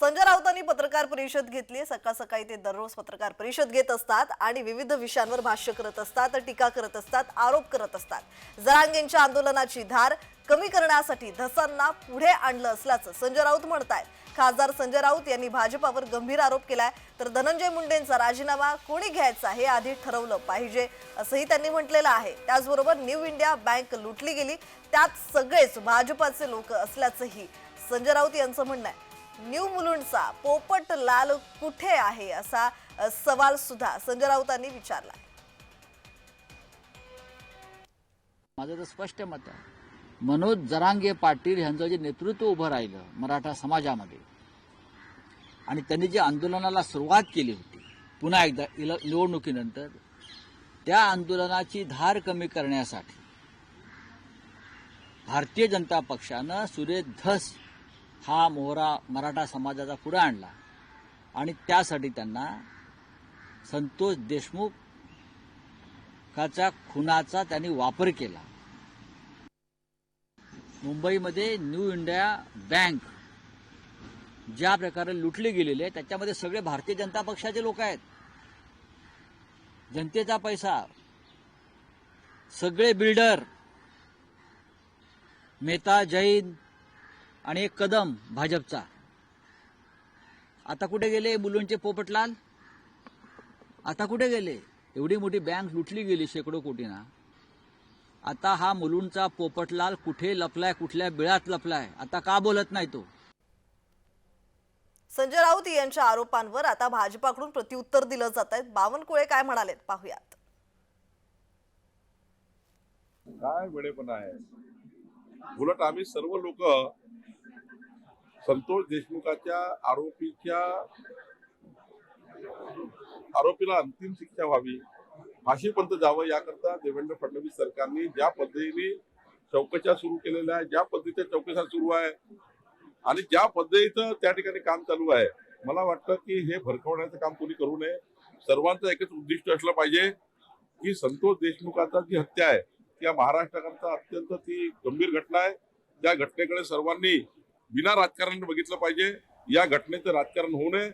संजय राऊतांनी पत्रकार परिषद घेतली. सकाळ सकाळी ते दररोज पत्रकार परिषद घेत असतात आणि विविध विषयांवर भाष्य करत असतात टीका करत असतात आरोप करत असतात. जरांगेंच्या आंदोलनाची धार कमी करण्यासाठी धसांना पुढे आणलं असल्याचं संजय राऊत म्हणतायत. खासदार संजय राऊत यांनी भाजपावर गंभीर आरोप केलाय. तर धनंजय मुंडेंचा राजीनामा कोणी घ्यायचा हे आधी ठरवलं पाहिजे असंही त्यांनी म्हटलेलं आहे. त्याचबरोबर न्यू इंडिया बँक लुटली गेली. त्यात सगळेच भाजपाचे लोक असल्याचंही संजय राऊत यांचं म्हणणं आहे. न्यू मुलुंडचा पोपट लाल कुठे आहे असा सवाल सुद्धा संजय राऊतांनी विचारला. माझं तर स्पष्ट मत आहे. मनोज जरांगे पाटील यांचं जे नेतृत्व उभं राहिलं मराठा समाजामध्ये आणि त्यांनी जे आंदोलनाला सुरुवात केली होती पुन्हा एकदा निवडणुकीनंतर त्या आंदोलनाची धार कमी करण्यासाठी भारतीय जनता पक्षानं सुरेश धस हा मोहरा मराठा समाजाचा पुढे आणला. आणि त्यासाठी त्यांना संतोष देशमुख काचा खुनाचा त्यांनी वापर केला. मुंबईमध्ये न्यू इंडिया बँक ज्या प्रकारे लुटली गेलेली आहे त्याच्यामध्ये सगळे भारतीय जनता पक्षाचे लोक आहेत. जनतेचा पैसा सगळे बिल्डर मेहता जैन आणि एक कदम भाजपचा. आता कुठे गेले मुलुंडचे पोपटलाल? आता कुठे गेले? एवढी मोठी बँक लुटली गेली शेकडो कोटीना. आता हा मुलुंडचा पोपटलाल कुठे लपलाय कुठल्या बिळात लपलाय? आता का बोलत नाही तो? संजय राऊत यांच्या आरोपांवर आता भाजपाकडून प्रत्युत्तर दिलं जात आहे. बावनकुळे काय म्हणालेत? पाहूयात. काय वेळेपणा आहे? उलट आम्ही सर्व लोक संतोष देशमुखाच्या आरोपीच्या आरोपीला अंतिम शिक्षा व्हावी फाशीपर्यंत जावं याकरता देवेंद्र फडणवीस सरकारने ज्या पद्धतीने चौकशा सुरू केलेल्या आहे ज्या पद्धतीच्या चौकशा सुरू आहे आणि ज्या पद्धतीचं त्या ठिकाणी काम चालू आहे मला वाटतं की हे भरकवण्याचं काम कोणी करू नये. सर्वांचं एकच उद्दिष्ट असलं पाहिजे की संतोष देशमुखाचा जी हत्या आहे त्या महाराष्ट्राकरता अत्यंत ती गंभीर घटना आहे. त्या घटनेकडे सर्वांनी बिना राजकारणाने बघितलं पाहिजे. या घटनेचं राजकारण होऊ नये.